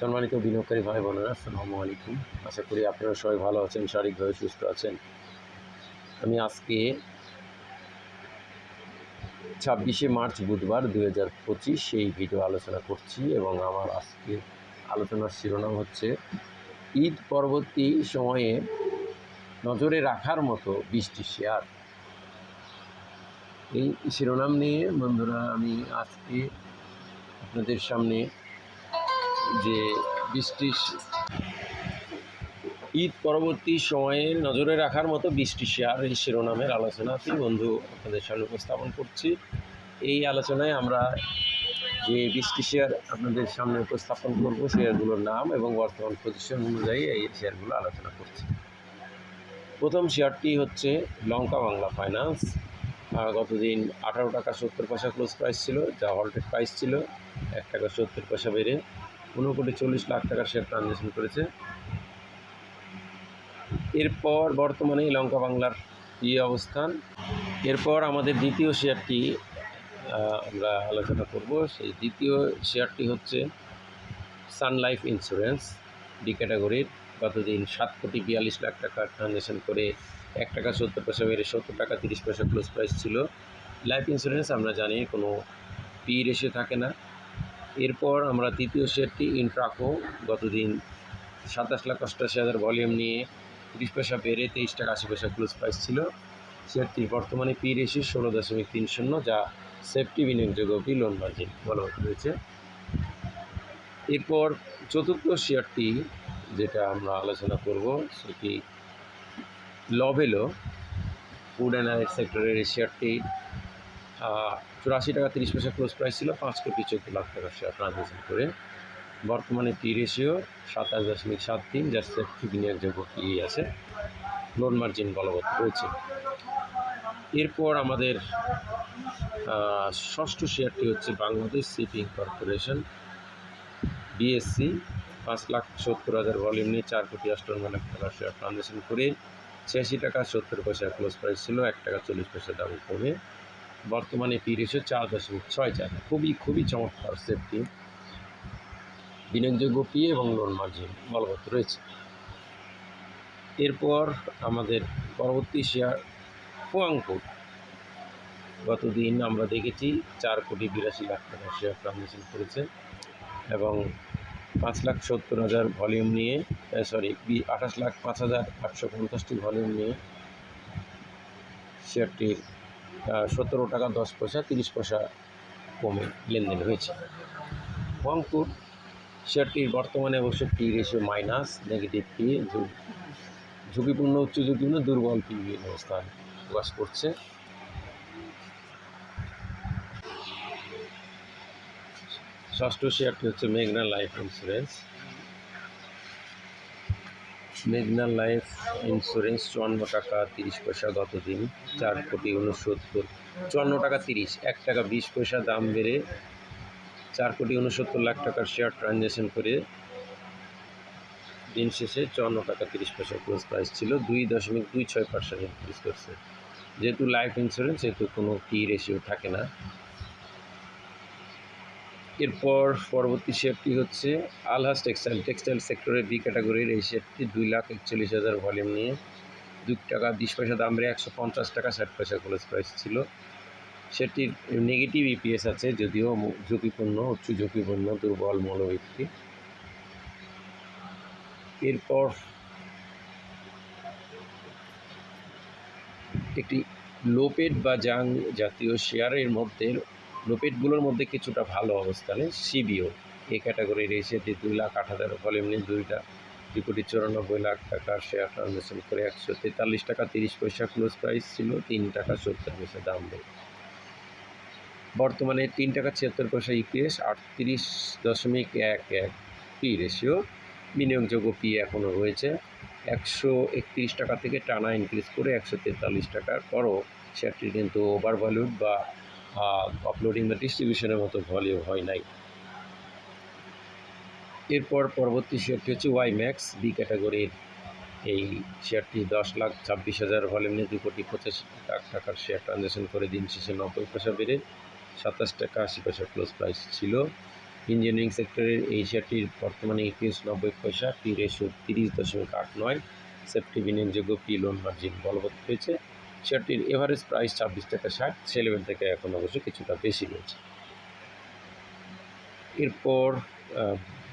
সম্মানিত বিনিয়োগকারী ভাই বোনেরা আসসালামু আলাইকুম। আশা করি আপনারা সবাই ভালো আছেন, শারীরিকভাবে সুস্থ আছেন। আমি আজকে ছাব্বিশে মার্চ বুধবার দু হাজার পঁচিশ সেই ভিডিও আলোচনা করছি এবং আমার আজকে আলোচনার শিরোনাম হচ্ছে, ঈদ পরবর্তী সময়ে নজরে রাখার মতো বৃষ্টি শেয়ার। এই শিরোনাম নিয়ে বন্ধুরা, আমি আজকে আপনাদের সামনে যে বৃষ্টির ঈদ পরবর্তী সময়ে নজরে রাখার মতো বৃষ্টি শেয়ার এই শিরোনামের আলোচনাতেই বন্ধু আপনাদের সামনে উপস্থাপন করছি। এই আলোচনায় আমরা যে বৃষ্টি শেয়ার আপনাদের সামনে উপস্থাপন করব শেয়ারগুলোর নাম এবং বর্তমান পজিশন অনুযায়ী এই শেয়ারগুলো আলোচনা করছি। প্রথম শেয়ারটি হচ্ছে লঙ্কা বাংলা ফাইন্যান্স গতদিন আঠারো টাকা সত্তর পয়সা ক্লোজ প্রাইস ছিল, যা হলটেড প্রাইস ছিল, এক টাকা সত্তর পয়সা বেড়ে পনেরো কোটি চল্লিশ লাখ টাকার শেয়ার ট্রানজ্যাকশন করেছে। এরপর বর্তমানে লঙ্কা বাংলার এই অবস্থান। এরপর আমাদের দ্বিতীয় শেয়ারটি আমরা আলোচনা করব। সেই দ্বিতীয় শেয়ারটি হচ্ছে সান লাইফ ইন্স্যুরেন্স ডি ক্যাটাগরির গতদিন সাত কোটি বিয়াল্লিশ লাখ টাকা ট্রানজ্যাকশন করে এক টাকা সত্তর পয়সা বেড়ে সত্তর টাকা তিরিশ পয়সা ক্লোজ প্রাইস ছিল। লাইফ ইন্স্যুরেন্স আমরা জানি, কোনো পি রেশে থাকে না। এরপর আমরা তৃতীয় শেয়ারটি ইন্ট্রাকো গতদিন সাতাশ লাখ অষ্টাশি হাজার ভলিউম নিয়ে তিরিশ পয়সা বেড়ে তেইশ টাকা আশি পয়সা ক্লোজ প্রাইস ছিল। শেয়ারটি বর্তমানে পি রেশিও ষোলো দশমিক তিন শূন্য, যা সেফটি বিনিয়োগযোগ্য পি লোন মার্জিন বলা হয়েছে এরপর চতুর্থ শেয়ারটি যেটা আমরা আলোচনা করব, সেটি লভেলো ফুড অ্যান্ড সেক্টরের এই শেয়ারটি চুরাশি টাকা তিরিশ পয়সা ক্লোজ প্রাইস ছিল, পাঁচ কোটি চোদ্দ লাখ টাকা শেয়ার ট্রানজ্যাকশন করে। বর্তমানে পি রেশিও সাতাশ দশমিক সাত তিন যার সেফটি বিনিয়োগযোগ্য পি আছে লোন মার্জিন বলবৎ রয়েছে। এরপর আমাদের ষষ্ঠ শেয়ারটি হচ্ছে বাংলাদেশ শিপিং কর্পোরেশন বিএসসি পাঁচ লাখ সত্তর হাজার ভলিউম নিয়ে চার কোটি আটান্ন লাখ টাকার শেয়ার ট্রানজ্যাকশন করে, ছিয়াশি টাকা সত্তর পয়সা ক্লোজ প্রাইস ছিল, এক টাকা চল্লিশ পয়সা দাম কমে বর্তমানে পি রেশিও চার দশমিক ছয় চার। খুবই খুবই চমৎকার সেফটি বিনিয়োগযোগ্য পি এবং লোন মার্জিন বলবৎ রয়েছে। এরপর আমাদের পরবর্তী শেয়ার পোয়াংপুর গতদিন আমরা দেখেছি চার কোটি বিরাশি লাখ টাকা শেয়ার ট্রানজ্যাকশন করেছে এবং পাঁচ লাখ সত্তর হাজার ভলিউম নিয়ে সরি আঠাশ লাখ পাঁচ হাজার আটশো পঞ্চাশটি ভলিউম নিয়ে শেয়ারটির সতেরো টাকা, দশ পয়সা, তিরিশ পয়সা কমে লেনদেন হয়েছে। হোয়াংপুর শেয়ারটির বর্তমানে অবশ্য P ratio minus negative P ঝুঁকিপূর্ণ উচ্চ ঝুঁকিপূর্ণ দুর্বল পি অবস্থান প্রকাশ করছে। ষষ্ঠ শেয়ারটি হচ্ছে মেঘনা লাইফ ইন্স্যুরেন্স। মেঘনা লাইফ ইন্স্যুরেন্স চুয়ান্ন টাকা তিরিশ পয়সা গত দিন চার কোটি উনসত্তর চুয়ান্ন টাকা তিরিশ, এক টাকা বিশ পয়সা দাম বেড়ে চার কোটি উনসত্তর লাখ টাকার শেয়ার ট্রানজ্যাকশন করে দিন শেষে চুয়ান্ন টাকা তিরিশ পয়সা ক্লোজ প্রাইস ছিল, দুই দশমিক দুই ছয় পার্সেন্ট ইনক্রিজ করছে। যেহেতু লাইফ ইন্স্যুরেন্স সেহেতু কোনো কি রেশিও থাকে না। এরপর পরবর্তী শেয়ারটি হচ্ছে আলহাস টেক্সটাইল। টেক্সটাইল সেক্টরের বি ক্যাটাগরির এই শেয়ারটি দুই লাখ একচল্লিশ হাজার ভলিউম নিয়ে দু টাকা বিশ পয়সা দাম বেড়ে একশো পঞ্চাশ টাকা ষাট পয়সা ক্লোজ প্রাইস ছিল। সেটির নেগেটিভ ইপিএস আছে যদিও ঝুঁকিপূর্ণ, উচ্চ ঝুঁকিপূর্ণ, দুর্বল মনোবৃত্তি এরপর একটি লোপেড বা জাং জাতীয় শেয়ারের মধ্যে লোপেডগুলোর মধ্যে কিছুটা ভালো অবস্থানে সিবিও। এই ক্যাটাগরির শেয়ারটি দুই লাখ আট হাজার ভলিউম নিয়ে দুইটা, দুই কোটি চুরানব্বই লাখ টাকার শেয়ার ট্রানজ্যাকশন করে একশো তেতাল্লিশ টাকা তিরিশ পয়সা ক্লোজ প্রাইস ছিল, তিন টাকা সত্তর পয়সা দাম দেয় বর্তমানে তিন টাকা ছিয়াত্তর পয়সা ইপিএস আটত্রিশ দশমিক এক এক পি রেশিও বিনিয়োগযোগ্য পি এখনও রয়েছে। একশো একত্রিশ টাকা থেকে টানা ইনক্রিজ করে একশো তেতাল্লিশ টাকার পরও শেয়ারটি কিন্তু ওভার ভ্যালুড বা আপলোডিং বা ডিস্ট্রিবিউশনের মতো ভলিউম হয় নাই। এরপর পরবর্তী শেয়ারটি হচ্ছে ওয়াই ম্যাক্স বি ক্যাটাগরির এই শেয়ারটি দশ লাখ ছাব্বিশ হাজার ভলিউম নিয়ে দুই কোটি পঁচাশি লাখ টাকার শেয়ার ট্রানজ্যাকশন করে দিন শেষে নব্বই পয়সা বেড়ে সাতাশ টাকা আশি পয়সা ক্লোজ প্রাইস ছিল। ইঞ্জিনিয়ারিং সেক্টরের এই শেয়ারটির বর্তমানে ইপিএস নব্বই পয়সা পি রেশিও তিরিশ দশমিক আট নয়। সেফটি বিনিয়োগযোগ্য পি লোন মার্জিন বলবৎ হয়েছে। শেয়ারটির এভারেজ প্রাইস ছাব্বিশ টাকা ষাট সে লেভেল থেকে এখন অবশ্য কিছুটা বেশি রয়েছে। এরপর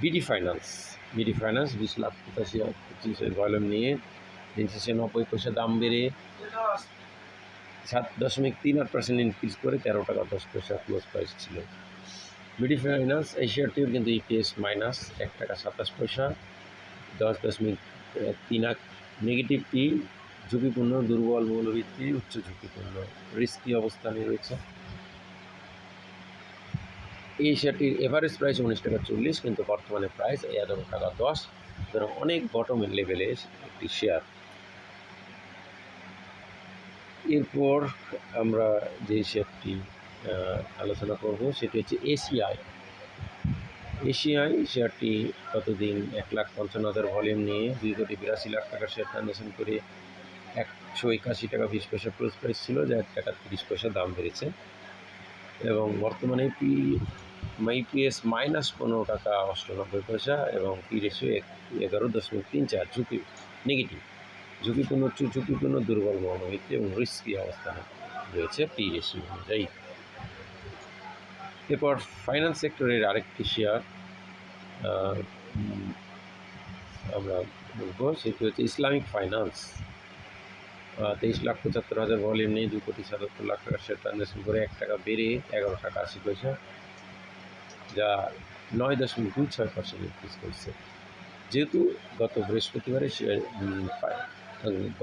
বিডি ফাইন্যান্স বিডি ফাইন্যান্স বিশ লাখ পঁচাশি পঁচিশের ভলিউম নিয়ে দিন শেষে নব্বই পয়সা দাম বেড়ে সাত দশমিক তিন আট পার্সেন্ট ইনক্রিজ করে তেরো টাকা দশ পয়সা ক্লোজ প্রাইস ছিল। বিডি ফাইন্যান্স এই শেয়ারটিও কিন্তু ইপিএস মাইনাস এক টাকা সাতাশ পয়সা, দশ দশমিক তিন আট নেগেটিভ পি ঝুঁকিপূর্ণ, দুর্বল, মৌলভিত্তি, উচ্চ ঝুঁকিপূর্ণ রিস্কি অবস্থানে রয়েছে। এই শেয়ারটির এভারেজ প্রাইস উনিশ টাকা চল্লিশ, কিন্তু বর্তমানে প্রাইস এগারো টাকা দশ, সুতরাং অনেক বটম লেভেলে একটি শেয়ার এরপর আমরা যে শেয়ারটি আলোচনা করব, সেটি হচ্ছে এসিআই এশিয়াই শেয়ারটি গতদিন এক লাখ পঞ্চান্ন হাজার ভলিউম নিয়ে দুই কোটি বিরাশি লাখ টাকার শেয়ার ট্রানজাকশন করে একশো একাশি টাকা বিশ পয়সা ক্লোজ প্রাইস ছিল, যা এক টাকা তিরিশ পয়সা দাম বেড়েছে। এবং বর্তমানে পি মাই মাইপিএস মাইনাস পনেরো টাকা অষ্টানব্বই পয়সা এবং পি রেশিও এগারো দশমিক তিন চার, ঝুঁকি নেগেটিভ ঝুঁকিপূর্ণ ঝুঁকিপূর্ণ, দুর্বল মনোভিত্তি এবং রিস্কি অবস্থানে রয়েছে পি রেশিও অনুযায়ী। এরপর ফাইন্যান্স সেক্টরের আরেকটি শেয়ার আমরা বলব, সেটি হচ্ছে ইসলামিক ফাইন্যান্স তেইশ লাখ পঁচাত্তর হাজার ভলিউম নেই দু কোটি সাতাত্তর লাখ টাকার শেয়ার ট্রানজাকশন করে এক টাকা বেড়ে এগারো টাকা আশি পয়সা, যা নয় দশমিক দুই ছয় পার্সেন্ট ইনক্রিজ করছে। যেহেতু গত বৃহস্পতিবারে শেয়ার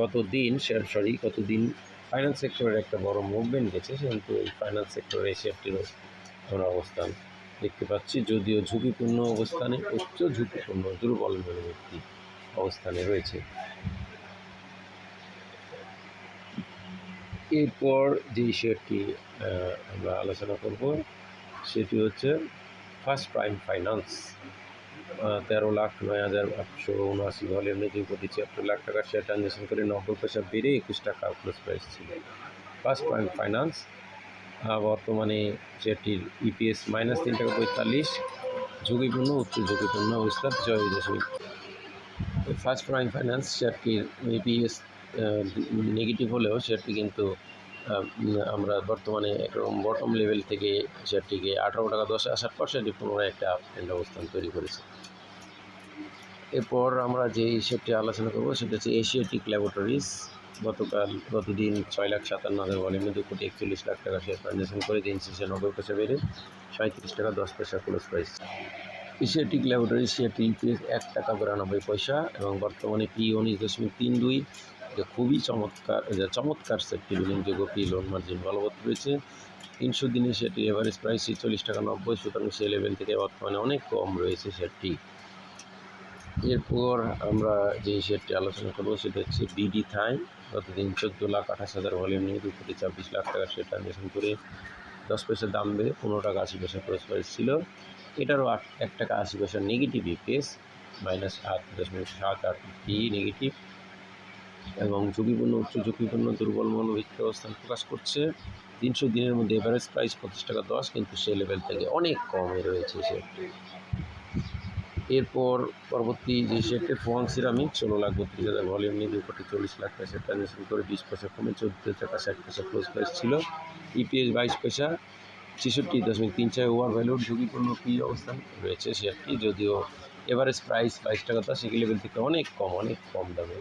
গত দিন শেয়ার সরি গত দিন ফাইন্যান্স সেক্টরের একটা বড় মুভমেন্ট গেছে, সেহেতু এই ফাইন্যান্স সেক্টরে এই শেয়ারটিরও আমরা অবস্থান দেখতে পাচ্ছি, যদিও ঝুঁকিপূর্ণ অবস্থানে, উচ্চ ঝুঁকিপূর্ণ, দুর্বল মনোবৃত্তি অবস্থানে রয়েছে। এরপর যে শেয়ারটি আমরা আলোচনা করব, সেটি হচ্ছে ফার্স্ট প্রাইম ফাইন্যান্স তেরো লাখ নয় হাজার আটশো উনআশি ভলিউমে দুই কোটি ছিয়াত্তর লাখ টাকার শেয়ার ট্রানজাকশন করে নব্বই পয়সা বেড়ে একুশ টাকা ক্লোজ প্রাইস ছিল। ফার্স্ট প্রাইম ফাইন্যান্স বর্তমানে শেয়ারটির ইপিএস মাইনাস তিন টাকা পঁয়তাল্লিশ, ঝুঁকিপূর্ণ, উচ্চ ঝুঁকিপূর্ণ অবস্থা জয় দশমিক ফার্স্ট প্রাইম ফাইন্যান্স শেয়ারটির ইপিএস নেগেটিভ হলেও শেয়ারটি কিন্তু আমরা বর্তমানে একরকম বটম লেভেল থেকে শেয়ারটিকে আঠারো টাকা দশে আসার পর সেটি পুনরায় একটা আপট্রেন্ড অবস্থান তৈরি করেছে। এরপর আমরা যে শেয়ারটি আলোচনা করব, সেটা হচ্ছে এশিয়াটিক ল্যাবরেটরিজ গতকাল গতদিন ছয় লাখ সাতান্ন হাজার ভলিউমে দু কোটি একচল্লিশ লাখ টাকা শেয়ার ট্রানজাকশন করে দিন শেষে নব্বই পয়সা বেড়ে সাঁত্রিশ টাকা দশ পয়সা ক্লোজ প্রাইস এশিয়াটিক ল্যাবরেটরি শেয়ারটি ইপিএস এক টাকা বিরানব্বই পয়সা এবং বর্তমানে পি উনিশ দশমিক তিন দুই এটা খুবই চমৎকার চমৎকার সেফটি বিনিয়োগযোগ্য পি লোন মার্জিন বলবৎ রয়েছে। তিনশো দিনে সেটি এভারেজ প্রাইস ছেচল্লিশ টাকা নব্বই সুতরাং সে লেভেল থেকে বর্তমানে অনেক কম রয়েছে সেটটি এরপর আমরা যে শেয়ারটি আলোচনা করব সেটা হচ্ছে বিডি থাই গতদিন চোদ্দ লাখ আঠাশ হাজার ভলিউম নিয়ে দু কোটি ছাব্বিশ লাখ টাকা শেয়ার ট্রানজাকশন করে দশ পয়সা দাম বেড়ে পনেরো টাকা আশি পয়সা ক্রস প্রাইস ছিল। এটারও আট, এক টাকা আশি পয়সা নেগেটিভ ইপিএস মাইনাস আট দশমিক সাত আট পি নেগেটিভ এবং ঝুঁকিপূর্ণ, উচ্চ ঝুঁকিপূর্ণ, দুর্বল মনোভিত্তিক অবস্থান প্রকাশ করছে। তিনশো দিনের মধ্যে এভারেজ প্রাইস পঁচিশ টাকা দশ, কিন্তু সে লেভেল থেকে অনেক কমে রয়েছে শেয়ারটি এরপর পরবর্তী যে শেয়ারটি ফোন সিরামিক, ষোলো লাখ বত্রিশ হাজার ভলিউম নিয়ে দুই কোটি চল্লিশ লাখ পয়সা ট্রানজাকশন করে, বিশ পয়সা কমে, চোদ্দ টাকা, ষাট পয়সা ক্লোজ প্রাইস ছিল। ইপিএস বাইশ পয়সা, ছেষট্টি দশমিক তিন ছয় ওভার ভ্যালুর ঝুঁকিপূর্ণ পি অবস্থান রয়েছে শেয়ারটি যদিও এভারেজ প্রাইস বাইশ টাকা দশ সেই লেভেল থেকে অনেক কম অনেক কম দামে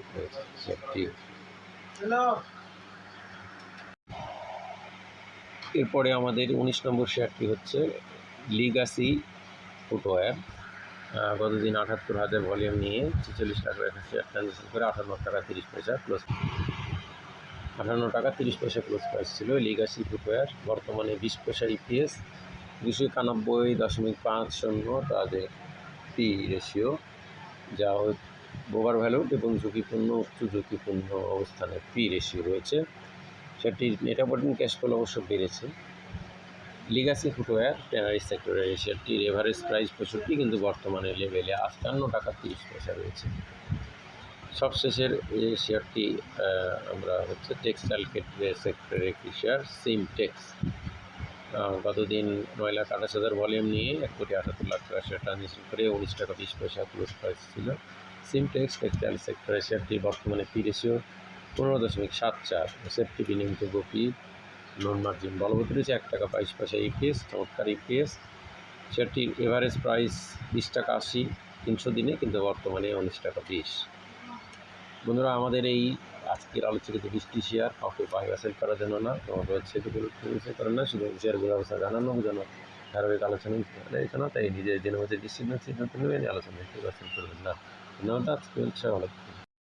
এরপরে আমাদের উনিশ নম্বর শেয়ারটি হচ্ছে লিগাসি ফুটওয়্যার গতদিন আটাত্তর হাজার ভলিউম নিয়ে ছেচল্লিশ একটা শেয়ার ট্রানজাকশন করে আটান্ন টাকা তিরিশ পয়সা ক্লোজ আটান্ন টাকা তিরিশ পয়সা ক্লোজ প্রাইস ছিল লিগাসি ফুটওয়্যার বর্তমানে বিশ পয়সা ইপিএস দুশো একানব্বই দশমিক পাঁচ শূন্য তাদের পি রেশিও যা ওভার ভ্যালুড এবং ঝুঁকিপূর্ণ উচ্চ ঝুঁকিপূর্ণ অবস্থানে পি রেশিও রয়েছে। সেটির নেট অপারেটিং ক্যাশ ফ্লো অবশ্য বেড়েছে। লিগাসি ফুটওয়্যার ট্যানারি সেক্টরের শেয়ারটির এভারেজ প্রাইস পঁয়ষট্টি কিন্তু বর্তমানে লেভেলে আটান্ন টাকা তিরিশ পয়সা রয়েছে। সবশেষের এই শেয়ারটি আমরা হচ্ছে টেক্সটাইল সেক্টরের একটি শেয়ার সিম টেক্স আহ, গতদিন নয় লাখ আঠাশ হাজার ভলিউম নিয়ে এক কোটি আটাত্তর লাখ টাকা শেয়ার ট্রানজেকশন করে উনিশ টাকা বিশ পয়সা ক্লোজ প্রাইস ছিল। সিমটেক্স টেক্সটাইল সেক্টরের শেয়ারটি বর্তমানে পি রেশিও পনেরো দশমিক সাত চার। সেফটি বিনিয়োগযোগ্য পি লোন মার্জিন বলবৎ রয়েছে এক টাকা বাইশ পয়সা ইপিএস চমৎকার ইপিএস শেয়ারটির এভারেজ প্রাইস বিশ টাকা আশি, তিনশো দিনে কিন্তু বর্তমানে উনিশ টাকা বিশ। বন্ধুরা, আমাদের এই আজকের আলোচিত বৃষ্টি শেয়ার, কাউকে বাই বাসাই করা যেন জন্য না, তোমাকে হচ্ছে করার না, শুধু শেয়ারগুলো অবস্থা জানানো, যেন ধারাবাহিক আলোচনা এই না তাই নিজের জন্য হচ্ছে ডিসিপ্লিন সিদ্ধান্ত নেবেন আলোচনা করবেন না ধন্যবাদ আজকে হচ্ছে।